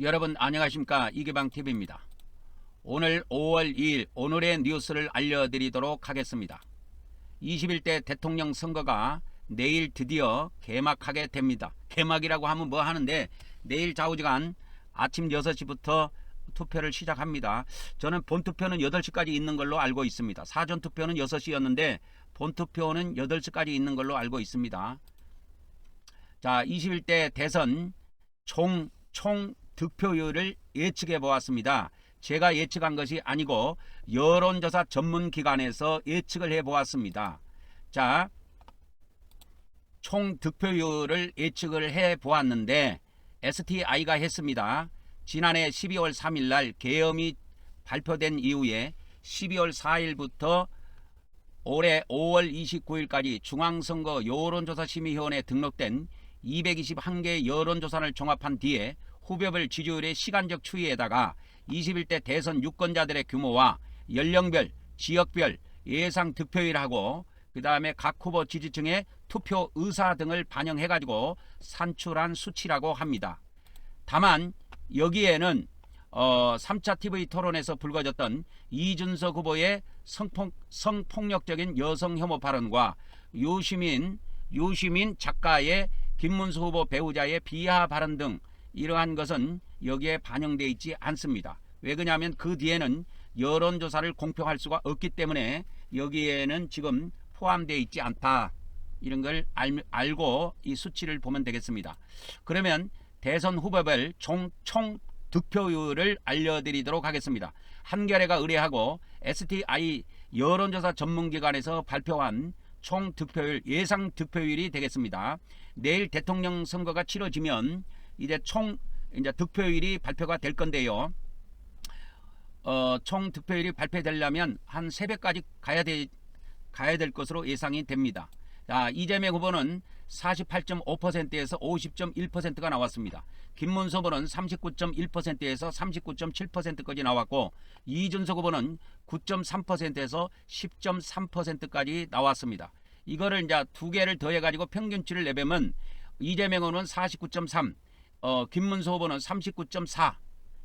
여러분 안녕하십니까 이계방TV입니다. 오늘 5월 2일 오늘의 뉴스를 알려드리도록 하겠습니다. 21대 대통령 선거가 내일 드디어 개막하게 됩니다. 개막이라고 하면 뭐 하는데 내일 좌우지간 아침 6시부터 투표를 시작합니다. 저는 본투표는 8시까지 있는 걸로 알고 있습니다. 사전투표는 6시였는데 본투표는 8시까지 있는 걸로 알고 있습니다. 자, 21대 대선 총, 총 득표율을 예측해 보았습니다. 제가 예측한 것이 아니고 여론조사 전문 기관에서 예측을 해 보았습니다. 자, 총 득표율을 예측을 해 보았는데 STI가 했습니다. 지난해 12월 3일 날 계엄이 발표된 이후에 12월 4일부터 올해 5월 29일까지 중앙선거 여론조사심의위원회에 등록된 221개 여론조사를 종합한 뒤에 후보별 지지율의 시간적 추이에다가 21대 대선 유권자들의 규모와 연령별, 지역별 예상 득표율하고 그 다음에 각 후보 지지층의 투표 의사 등을 반영해가지고 산출한 수치라고 합니다. 다만 여기에는 어, 3차 TV 토론에서 불거졌던 이준석 후보의 성폭, 성폭력적인 여성 혐오 발언과 유시민 유시민 작가의 김문수 후보 배우자의 비하 발언 등 이러한 것은 여기에 반영되어 있지 않습니다. 왜 그러냐면 그 뒤에는 여론조사를 공표할 수가 없기 때문에 여기에는 지금 포함되어 있지 않다. 이런 걸 알, 알고 이 수치를 보면 되겠습니다. 그러면 대선 후보별 총, 총 득표율을 알려드리도록 하겠습니다. 한겨레가 의뢰하고 STI 여론조사 전문기관에서 발표한 총 득표율 예상 득표율이 되겠습니다. 내일 대통령 선거가 치러지면 이제 총 이제 득표율이 발표가 될 건데요. 어, 총 득표율이 발표되려면 한 새벽까지 가야 돼 가야 될 것으로 예상이 됩니다. 자, 이재명 후보는 48.5%에서 50.1%가 나왔습니다. 김문수 후보는 39.1%에서 39.7%까지 나왔고 이준석 후보는 9.3%에서 10.3%까지 나왔습니다. 이거를 이제 두 개를 더해 가지고 평균치를 내보면 이재명 후보는 49.3, 어, 김문수 후보는 39.4.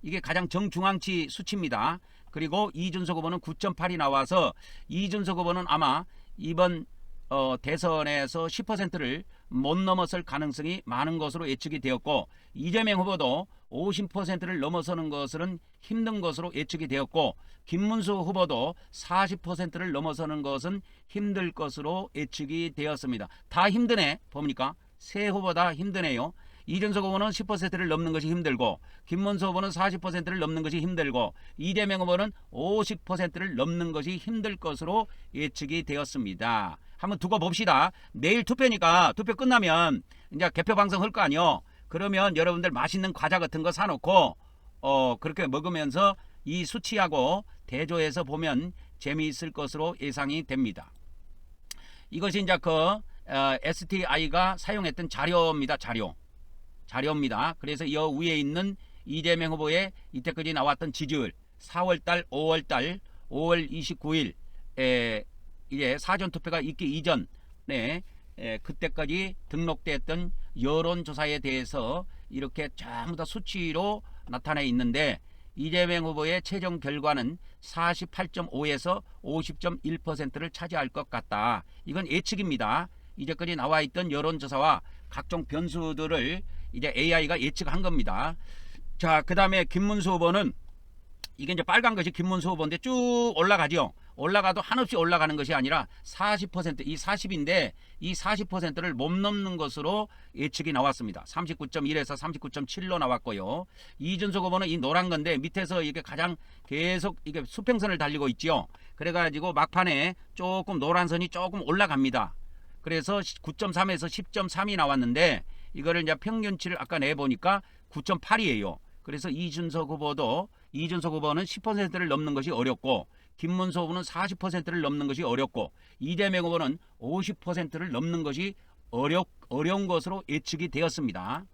이게 가장 정중앙치 수치입니다. 그리고 이준석 후보는 9.8이 나와서 이준석 후보는 아마 이번 어, 대선에서 10%를 못 넘어설 가능성이 많은 것으로 예측이 되었고 이재명 후보도 50%를 넘어서는 것은 힘든 것으로 예측이 되었고 김문수 후보도 40%를 넘어서는 것은 힘들 것으로 예측이 되었습니다. 다 힘드네 봅니까? 세 후보 다 힘드네요. 이준석 후보는 10%를 넘는 것이 힘들고 김문수 후보는 40%를 넘는 것이 힘들고 이재명 후보는 50%를 넘는 것이 힘들 것으로 예측이 되었습니다. 한번 두고 봅시다. 내일 투표니까 투표 끝나면 이제 개표 방송 할 거 아니요. 그러면 여러분들 맛있는 과자 같은 거 사놓고 어 그렇게 먹으면서 이 수치하고 대조해서 보면 재미있을 것으로 예상이 됩니다. 이것이 이제 그 어, STI가 사용했던 자료입니다. 자료. 자료입니다. 그래서 이 위에 있는 이재명 후보의 이때까지 나왔던 지지율 4월달, 5월달, 5월 29일 에 이제 사전 투표가 있기 이전에 에, 그때까지 등록됐던 여론조사에 대해서 이렇게 전부 다 수치로 나타나 있는데 이재명 후보의 최종 결과는 48.5에서 50.1%를 차지할 것 같다. 이건 예측입니다. 이제까지 나와 있던 여론조사와 각종 변수들을 이제 AI가 예측한 겁니다. 자, 그 다음에 김문수 후보는 이게 이제 빨간 것이 김문수 후보인데 쭉 올라가죠. 올라가도 한없이 올라가는 것이 아니라 40%, 이 40인데 이 40%를 못 넘는 것으로 예측이 나왔습니다. 39.1에서 39.7로 나왔고요. 이준석 후보는 이 노란 건데 밑에서 이게 가장 계속 이게 수평선을 달리고 있지요. 그래가지고 막판에 조금 노란 선이 조금 올라갑니다. 그래서 9.3에서 10.3이 나왔는데 이거를 이제 평균치를 아까 내 보니까 9.8이에요. 그래서 이준석 후보도 이준석 후보는 10%를 넘는 것이 어렵고 김문수 후보는 40%를 넘는 것이 어렵고 이재명 후보는 50%를 넘는 것이 어려, 어려운 것으로 예측이 되었습니다.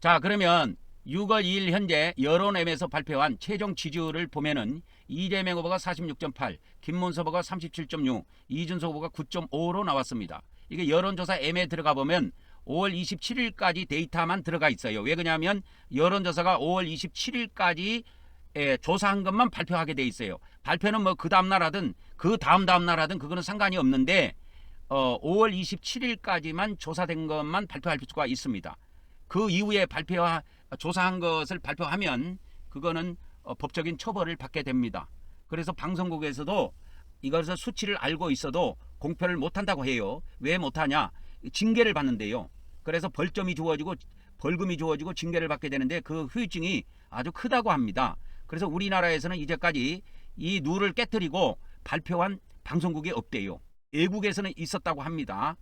자 그러면 6월 2일 현재 여론엠에서 발표한 최종 지지율을 보면은 이재명 후보가 46.8, 김문수 후보가 37.6, 이준석 후보가 9.5로 나왔습니다. 이게 여론조사 M에 들어가 보면 5월 27일까지 데이터만 들어가 있어요. 왜 그러냐면 여론조사가 5월 27일까지 에, 조사한 것만 발표하게 돼 있어요. 발표는 뭐 그 다음 날 하든 그 다음 다음 날 하든 그거는 상관이 없는데 어, 5월 27일까지만 조사된 것만 발표할 수가 있습니다. 그 이후에 발표하 조사한 것을 발표하면 그거는 어, 법적인 처벌을 받게 됩니다. 그래서 방송국에서도 이것을 수치를 알고 있어도 공표를 못한다고 해요. 왜 못하냐? 징계를 받는데요. 그래서 벌점이 주어지고 벌금이 주어지고 징계를 받게 되는데 그 후유증이 아주 크다고 합니다. 그래서 우리나라에서는 이제까지 이 룰을 깨뜨리고 발표한 방송국이 없대요. 외국에서는 있었다고 합니다.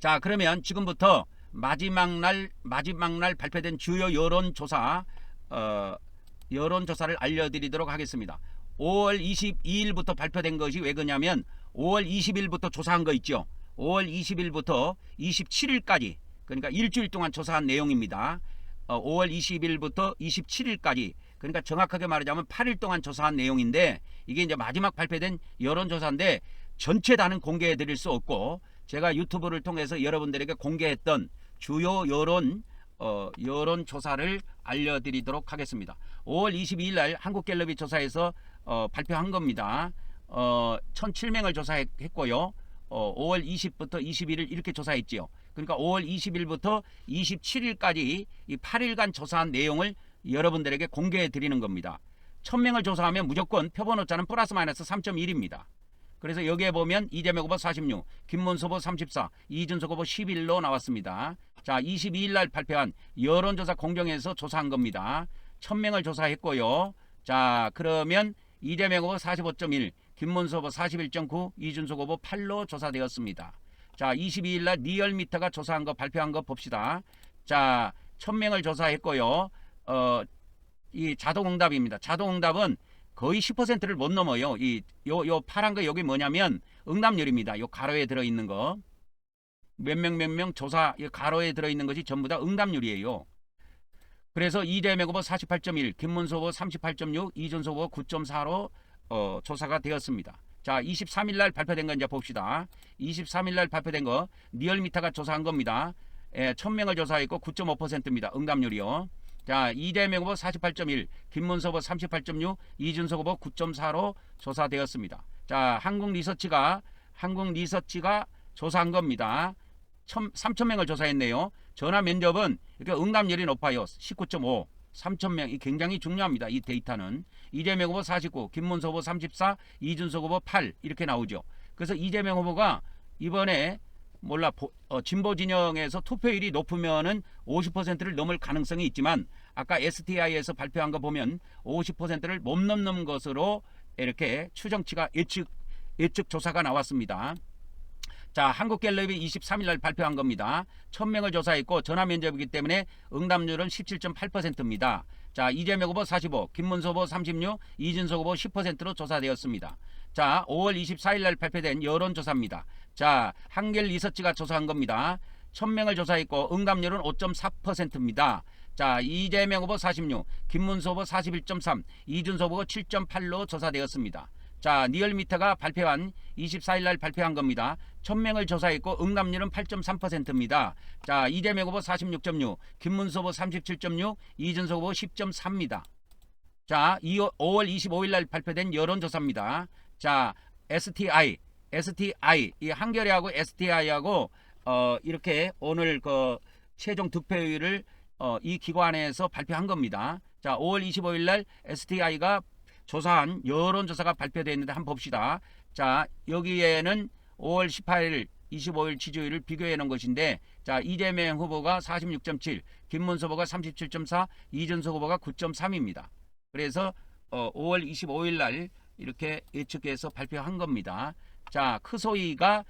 자, 그러면 지금부터 마지막 날 마지막 날 발표된 주요 여론 조사 어, 여론 조사를 알려드리도록 하겠습니다. 5월 22일부터 발표된 것이 왜 그러냐면 5월 20일부터 조사한 거 있죠. 5월 20일부터 27일까지 그러니까 일주일 동안 조사한 내용입니다. 어, 5월 20일부터 27일까지 그러니까 정확하게 말하자면 8일 동안 조사한 내용인데 이게 이제 마지막 발표된 여론조사인데 전체 다는 공개해 드릴 수 없고 제가 유튜브를 통해서 여러분들에게 공개했던 주요 여론 어, 여론 조사를 알려드리도록 하겠습니다. 5월 22일 날 한국갤럽이 조사해서 어, 발표한 겁니다. 어, 1,007명을 조사했고요. 어, 5월 20부터 21일 이렇게 조사했지요. 그러니까 5월 20일부터 27일까지 이 8일간 조사한 내용을 여러분들에게 공개해 드리는 겁니다. 1000명을 조사하면 무조건 표본 오차는 플러스 마이너스 3.1입니다. 그래서 여기에 보면 이재명 후보 46, 김문수 후보 34, 이준석 후보 11로 나왔습니다. 자, 22일 날 발표한 여론조사 공정에서 조사한 겁니다. 1000명을 조사했고요. 자, 그러면 이재명 후보 45.1, 후보 41.9, 이준석 후보 8로 조사되었습니다. 자, 22일 날 리얼미터가 조사한 거 발표한 거 봅시다. 자, 1000명을 조사했고요. 어, 이 자동응답입니다. 자동응답은 거의 10%를 못 넘어요. 이 요 요 파란 거 여기 뭐냐면 응답률입니다. 요 가로에 들어 있는 거. 몇 명 몇 명 조사 이 가로에 들어 있는 것이 전부 다 응답률이에요. 그래서 이재명 후보 48.1, 김문수 후보 38.6, 이준석 후보 9.4로 어, 조사가 되었습니다. 자, 23일 날 발표된 거 이제 봅시다. 23일 날 발표된 거 리얼미터가 조사한 겁니다. 예, 1000명을 조사했고 9.5%입니다. 응답률이요. 자, 이재명 후보 48.1, 김문수 후보 38.6, 이준석 후보 9.4로 조사되었습니다. 자, 한국 리서치가 한국 리서치가 조사한 겁니다. 3,000명을 조사했네요. 전화 면접은 이렇게 응답률이 높아요. 19.5. 3,000명이 굉장히 중요합니다. 이 데이터는. 이재명 후보 49, 김문수 후보 34, 이준석 후보 8 이렇게 나오죠. 그래서 이재명 후보가 이번에 몰라 보- 어, 진보 진영에서 투표율이 높으면은 50%를 넘을 가능성이 있지만 아까 STI에서 발표한 거 보면 50%를 못 넘는 것으로 이렇게 추정치가 예측 예측 조사가 나왔습니다. 자, 한국갤럽이 23일 날 발표한 겁니다. 1000명을 조사했고 전화 면접이기 때문에 응답률은 17.8%입니다. 자, 이재명 후보 45, 김문수 후보 36, 이준석 후보 10%로 조사되었습니다. 자, 5월 24일 날 발표된 여론조사입니다. 자, 한결 리서치가 조사한 겁니다. 1000명을 조사했고 응답률은 5.4%입니다. 자, 이재명 후보 46, 김문수 후보 41.3, 이준석 후보 7.8로 조사되었습니다. 자, 리얼미터가 발표한 24일 날 발표한 겁니다. 1000명을 조사했고 응답률은 8.3%입니다. 자, 이재명 후보 46.6, 김문수 후보 37.6, 이준석 후보 10.3입니다. 자, 5월 25일 날 발표된 여론조사입니다. 자, STI, STI, 이 한겨레하고 STI하고 어, 이렇게 오늘 그 최종 득표율을 어, 이 기관에서 발표한 겁니다. 자, 5월 25일 날 STI가 조사한 여론조사가 발표되어 있는데 한번 봅시다. 자, 여기에는 5월 18일, 25일 지지율을 비교해 놓은 것인데, 자, 이재명 후보가 46.7, 김문수 후보가 37.4, 이준석 후보가 9.3입니다. 그래서 어, 5월 25일 날 이렇게 예측해서 발표한 겁니다. 자, 크소이가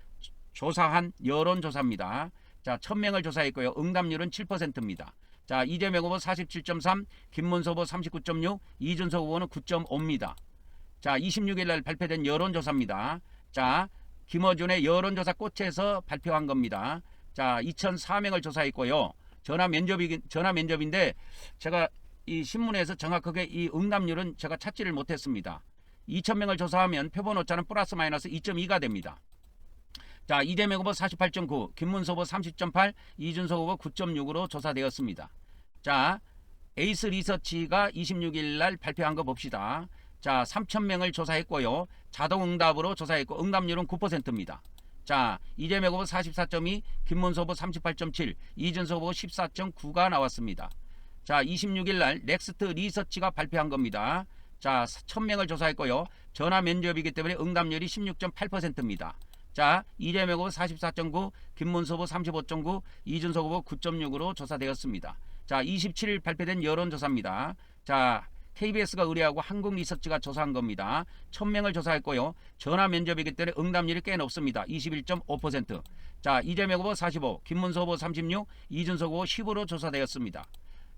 조사한 여론조사입니다. 자, 1000명을 조사했고요. 응답률은 7%입니다. 자, 이재명 후보 47.3, 김문수 후보 39.6, 이준석 후보는 9.5입니다. 자, 26일 날 발표된 여론조사입니다. 자, 김어준의 여론조사 꽃에서 발표한 겁니다. 자, 2,004명을 조사했고요. 전화 면접이 전화 면접인데 제가 이 신문에서 정확하게 이 응답률은 제가 찾지를 못했습니다. 2,000명을 조사하면 표본 오차는 플러스 마이너스 2.2가 됩니다. 자, 이재명 후보 48.9, 김문수 후보 30.8, 이준석 후보 9.6으로 조사되었습니다. 자, 에이스 리서치가 26일 날 발표한 거 봅시다. 자, 3,000명을 조사했고요. 자동 응답으로 조사했고 응답률은 9%입니다. 자, 이재명 후보 44.2, 김문수 후보 38.7, 이준석 후보 14.9가 나왔습니다. 자, 26일 날 넥스트 리서치가 발표한 겁니다. 자, 1000명을 조사했고요. 전화 면접이기 때문에 응답률이 16.8%입니다. 자, 이재명 후보 44.9, 김문수 후보 35.9, 이준석 후보 9.6으로 조사되었습니다. 자, 27일 발표된 여론조사입니다. 자, KBS가 의뢰하고 한국리서치가 조사한 겁니다. 1000명을 조사했고요. 전화 면접이기 때문에 응답률이 꽤 높습니다. 21.5%. 자, 이재명 후보 45, 김문수 후보 36, 이준석 후보 10으로 조사되었습니다.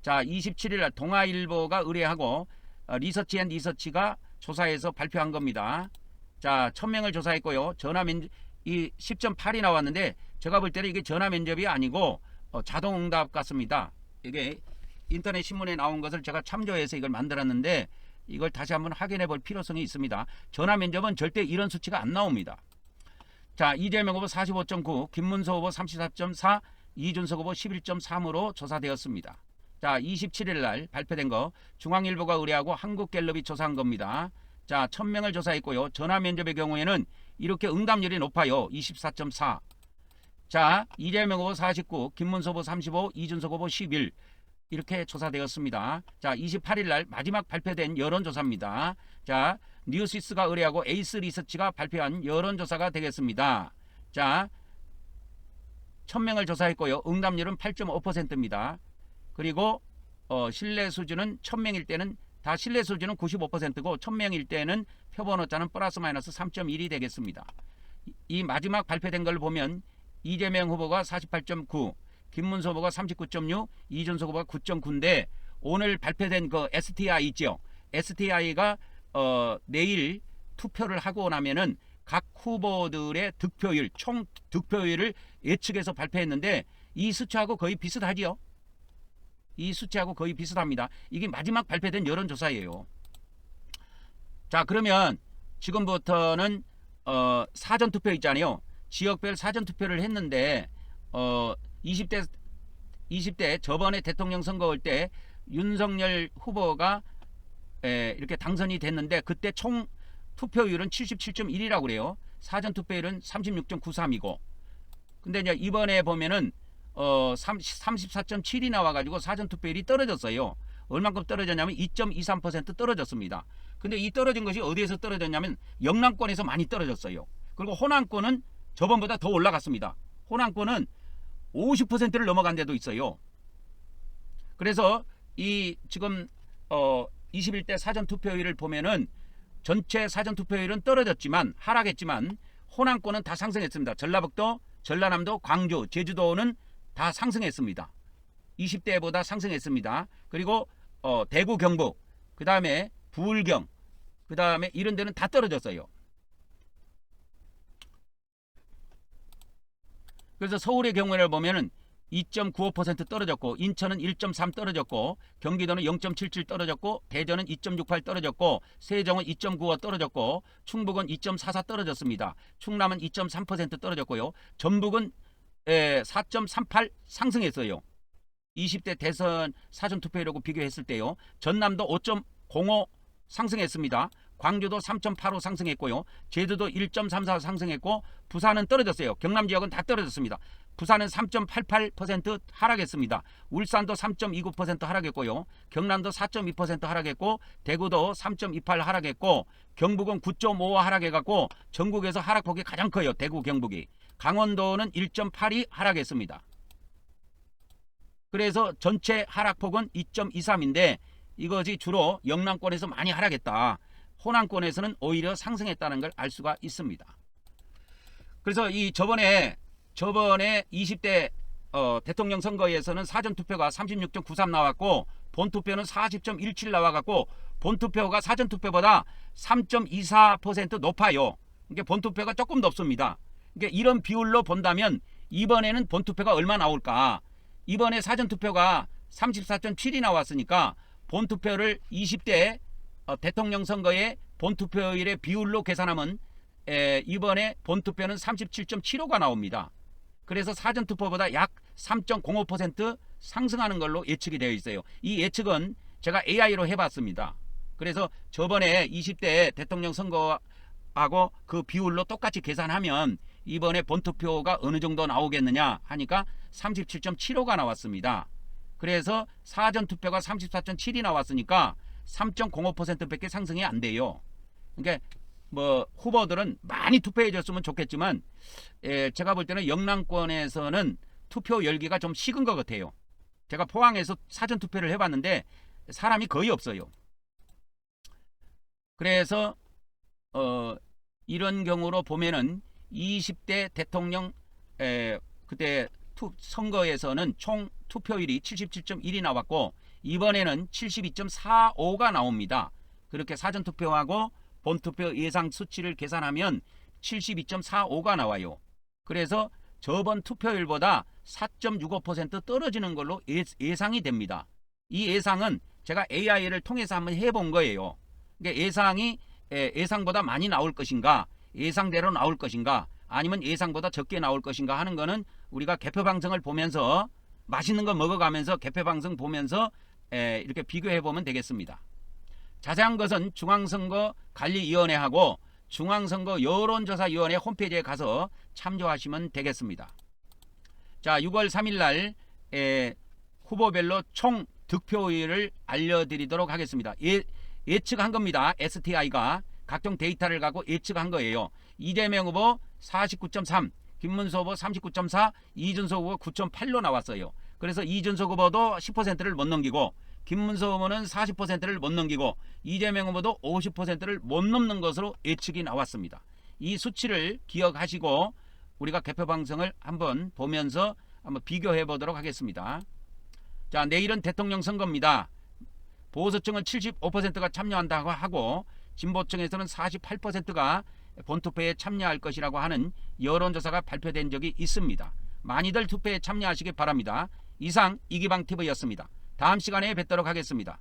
자, 27일 날 동아일보가 의뢰하고 어, 리서치 앤 리서치가 조사해서 발표한 겁니다. 자, 1000명을 조사했고요. 전화 면접 이 10.8이 나왔는데 제가 볼 때는 이게 전화 면접이 아니고 어, 자동 응답 같습니다. 이게 인터넷 신문에 나온 것을 제가 참조해서 이걸 만들었는데 이걸 다시 한번 확인해 볼 필요성이 있습니다. 전화 면접은 절대 이런 수치가 안 나옵니다. 자, 이재명 후보 45.9, 김문수 후보 34.4, 이준석 후보 11.3으로 조사되었습니다. 자, 27일 날 발표된 거 중앙일보가 의뢰하고 한국갤럽이 조사한 겁니다. 자, 1000명을 조사했고요. 전화 면접의 경우에는 이렇게 응답률이 높아요. 24.4. 자, 이재명 후보 49, 김문수 후보 35, 이준석 후보 11. 이렇게 조사되었습니다. 자, 28일 날 마지막 발표된 여론조사입니다. 자, 뉴시스가 의뢰하고 에이스 리서치가 발표한 여론조사가 되겠습니다. 자, 1000명을 조사했고요. 응답률은 8.5%입니다. 그리고 어, 신뢰 수준은 1000명일 때는 다 신뢰 수준은 95%고 1000명일 때는 표본 오차는 플러스 마이너스 3.1이 되겠습니다. 이- 이 마지막 발표된 걸 보면 이재명 후보가 48.9, 김문수 후보가 39.6, 이준석 후보가 9.9인데 오늘 발표된 그 STI 있죠. STI가 어, 내일 투표를 하고 나면은 각 후보들의 득표율, 총 득표율을 예측해서 발표했는데 이 수치하고 거의 비슷하지요. 이 수치하고 거의 비슷합니다. 이게 마지막 발표된 여론조사예요. 자, 그러면 지금부터는 어, 사전 투표 있잖아요. 지역별 사전 투표를 했는데 어, 20대 20대 저번에 대통령 선거 올 때 윤석열 후보가 에, 이렇게 당선이 됐는데 그때 총 투표율은 77.1이라고 그래요. 사전 투표율은 36.93이고. 근데 이제 이번에 보면은 어 34.7이 나와 가지고 사전 투표율이 떨어졌어요. 얼만큼 떨어졌냐면 2.23% 떨어졌습니다. 근데 이 떨어진 것이 어디에서 떨어졌냐면 영남권에서 많이 떨어졌어요. 그리고 호남권은 저번보다 더 올라갔습니다. 호남권은 50%를 넘어간 데도 있어요. 그래서 이 지금 어 21대 사전 투표율을 보면은 전체 사전 투표율은 떨어졌지만 하락했지만 호남권은 다 상승했습니다. 전라북도, 전라남도, 광주, 제주도는 다 상승했습니다. 20대보다 상승했습니다. 그리고 어, 대구, 경북, 그 다음에 부울경, 그 다음에 이런 데는 다 떨어졌어요. 그래서 서울의 경우를 보면은 2.95% 떨어졌고 인천은 1.3 떨어졌고 경기도는 0.77 떨어졌고 대전은 2.68 떨어졌고 세종은 2.95 떨어졌고 충북은 2.44 떨어졌습니다. 충남은 2.3% 떨어졌고요. 전북은 4.38 상승했어요. 20대 대선 사전 투표율하고 비교했을 때요. 전남도 5.05 상승했습니다. 광주도 3.85 상승했고요. 제주도 1.34 상승했고 부산은 떨어졌어요. 경남 지역은 다 떨어졌습니다. 부산은 3.88% 하락했습니다. 울산도 3.29% 하락했고요. 경남도 4.2% 하락했고 대구도 3.28 하락했고 경북은 9.5 하락해갖고 전국에서 하락폭이 가장 커요. 대구 경북이. 강원도는 1.82 하락했습니다. 그래서 전체 하락폭은 2.23인데 이것이 주로 영남권에서 많이 하락했다. 호남권에서는 오히려 상승했다는 걸 알 수가 있습니다. 그래서 이 저번에 저번에 20대 어, 대통령 선거에서는 사전 투표가 36.93 나왔고 본 투표는 40.17 나와갖고 본 투표가 사전 투표보다 3.24% 높아요. 이게 본 투표가 조금 높습니다. 그러니까 이런 비율로 본다면 이번에는 본 투표가 얼마 나올까? 이번에 사전 투표가 34.7이 나왔으니까 본 투표를 20대 어, 대통령 선거의 본 투표율의 비율로 계산하면 에, 이번에 본투표는 37.75가 나옵니다. 그래서 사전투표보다 약 3.05% 상승하는 걸로 예측이 되어 있어요. 이 예측은 제가 AI로 해봤습니다. 그래서 저번에 20대 대통령 선거하고 그 비율로 똑같이 계산하면 이번에 본투표가 어느 정도 나오겠느냐 하니까 37.75가 나왔습니다. 그래서 사전투표가 34.7이 나왔으니까 3.05%밖에 상승이 안 돼요. 그러니까 뭐 후보들은 많이 투표해 줬으면 좋겠지만 에, 제가 볼 때는 영남권에서는 투표 열기가 좀 식은 것 같아요. 제가 포항에서 사전 투표를 해봤는데 사람이 거의 없어요. 그래서 어, 이런 경우로 보면은 20대 대통령 에, 그때 투, 선거에서는 총 투표율이 77.1이 나왔고 이번에는 72.45가 나옵니다. 그렇게 사전 투표하고 본 투표 예상 수치를 계산하면 72.45가 나와요. 그래서 저번 투표율보다 4.65% 떨어지는 걸로 예, 예상이 됩니다. 이 예상은 제가 AI를 통해서 한번 해본 거예요. 그러니까 예상이 에, 예상보다 많이 나올 것인가, 예상대로 나올 것인가, 아니면 예상보다 적게 나올 것인가 하는 거는 우리가 개표 방송을 보면서 맛있는 거 먹어가면서 개표 방송 보면서 에, 이렇게 비교해 보면 되겠습니다. 자세한 것은 중앙선거 관리위원회하고 중앙선거 여론조사위원회 홈페이지에 가서 참조하시면 되겠습니다. 자, 6월 3일 날 에, 후보별로 총 득표율을 알려드리도록 하겠습니다. 예, 예측한 겁니다. STI가 각종 데이터를 갖고 예측한 거예요. 이재명 후보 49.3, 김문수 후보 39.4, 이준석 후보 9.8로 나왔어요. 그래서 이준석 후보도 10%를 못 넘기고 김문수 후보는 40%를 못 넘기고 이재명 후보도 50%를 못 넘는 것으로 예측이 나왔습니다. 이 수치를 기억하시고 우리가 개표 방송을 한번 보면서 한번 비교해 보도록 하겠습니다. 자, 내일은 대통령 선거입니다. 보수층은 75%가 참여한다고 하고 진보층에서는 48%가 본투표에 참여할 것이라고 하는 여론조사가 발표된 적이 있습니다. 많이들 투표에 참여하시기 바랍니다. 이상 이기방 TV였습니다. 다음 시간에 뵙도록 하겠습니다.